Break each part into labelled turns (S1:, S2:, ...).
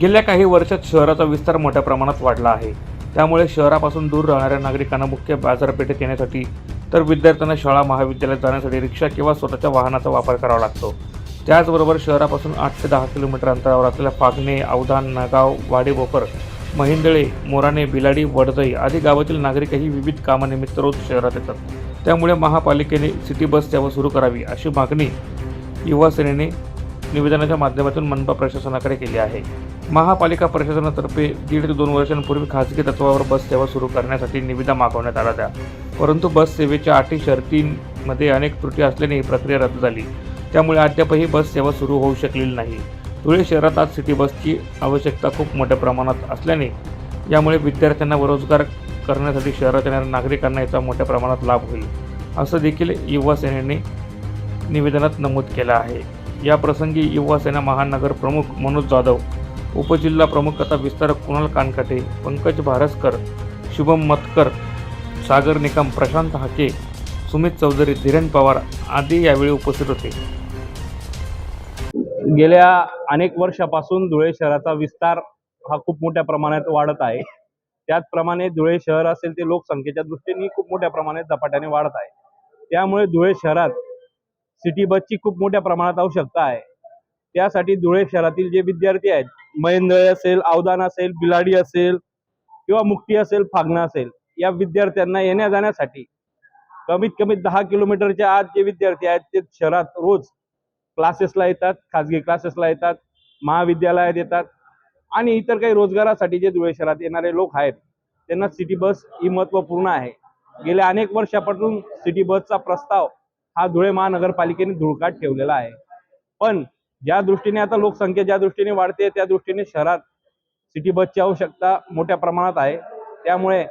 S1: गेल्या काही वर्षात शहराचा विस्तार मोठ्या प्रमाणात वाढला आहे. त्यामुळे शहरापासून दूर राहणाऱ्या नागरिकांना मुख्य बाजारपेठेत येण्यासाठी तर विद्यार्थ्यांना शाळा महाविद्यालयात जाण्यासाठी रिक्षा किंवा स्वतःच्या वाहनाचा वापर करावा लागतो. त्याचबरोबर शहरापासून आठ ते दहा किलोमीटर अंतरावर असलेल्या फागणे अवधान नागाव वाडेबोकर महिंदळे मोराणे बिलाडी वडदई आदी गावातील नागरिकही विविध कामानिमित्त रोज शहरात येतात. त्यामुळे महापालिकेने सिटी बस सेवा सुरू करावी अशी मागणी युवा सेनेने निवेदनाच्या माध्यमातून मनपा प्रशासनाकडे केली आहे. महापालिका प्रशासनातर्फे दीड ते दोन वर्षांपूर्वी खासगी तत्वावर बस सेवा सुरू करण्यासाठी निविदा मागवण्यात आल्या होत्या. परंतु बस सेवेच्या अटी शर्तींमध्ये अनेक त्रुटी असल्याने ही प्रक्रिया रद्द झाली. त्यामुळे अद्यापही बस सेवा सुरू होऊ शकलेली नाही. धुळे शहरात आज सिटी बसची आवश्यकता खूप मोठ्या प्रमाणात असल्याने यामुळे विद्यार्थ्यांना व रोजगार करण्यासाठी शहरात येणाऱ्या नागरिकांना याचा मोठ्या प्रमाणात लाभ होईल असं देखील युवा सेनेने निवेदनात नमूद केलं आहे. या प्रसंगी युवा सेना महानगर प्रमुख मनोज जाधव उपजिल्हा प्रमुख तथा विस्तारक कुणाल कानकाटे पंकज भारसकर शुभम मतकर सागर निकम प्रशांत हाके सुमित चौधरी धीरेन पवार आदी यावेळी उपस्थित होते.
S2: गेल्या अनेक वर्षापासून धुळे शहराचा विस्तार हा खूप मोठ्या प्रमाणात वाढत आहे. त्याचप्रमाणे धुळे शहर असेल ते लोकसंख्येच्या दृष्टीने खूप मोठ्या प्रमाणात झपाट्याने वाढत आहे. त्यामुळे धुळे शहरात सिटी बसची खूप मोठ्या प्रमाणात आवश्यकता आहे. त्यासाठी धुळे शहरातील जे विद्यार्थी आहेत महेंद्र असेल अवदान असेल बिलाडी असेल किंवा मुक्ती असेल फागणा असेल या विद्यार्थ्यांना येण्या जाण्यासाठी कमीत कमी दहा किलोमीटरच्या आत जे विद्यार्थी आहेत ते शहरात रोज क्लासेसला येतात खाजगी क्लासेसला येतात महाविद्यालयात येतात आणि इतर काही रोजगारासाठी जे धुळे शहरात येणारे लोक आहेत त्यांना सिटी बस ही महत्त्वपूर्ण आहे. गेल्या अनेक वर्षापासून सिटी बसचा प्रस्ताव हा धुळे महानगरपालिकेने धुळकाट ठेवलेला आहे. पण ज्या दृष्टीने आता लोकसंख्या ज्या दृष्टीने वाढते त्या दृष्टीने शहरात सिटी बसची आवश्यकता मोठ्या प्रमाणात आहे. त्यामुळे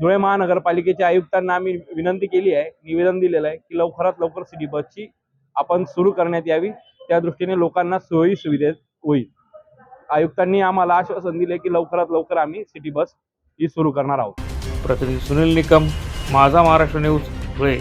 S2: धुळे महानगरपालिकेच्या आयुक्तांना आम्ही विनंती केली आहे निवेदन दिलेलं आहे की लवकरात लवकर सिटी बसची आपण सुरू करण्यात यावी. त्या दृष्टीने लोकांना सोयी सुविधेत होईल. आयुक्तांनी आम्हाला आश्वासन दिले की लवकरात लवकर आम्ही सिटी बस ही सुरू करणार आहोत.
S1: प्रतिनिधी सुनील निकम माझा महाराष्ट्र न्यूज धुळे.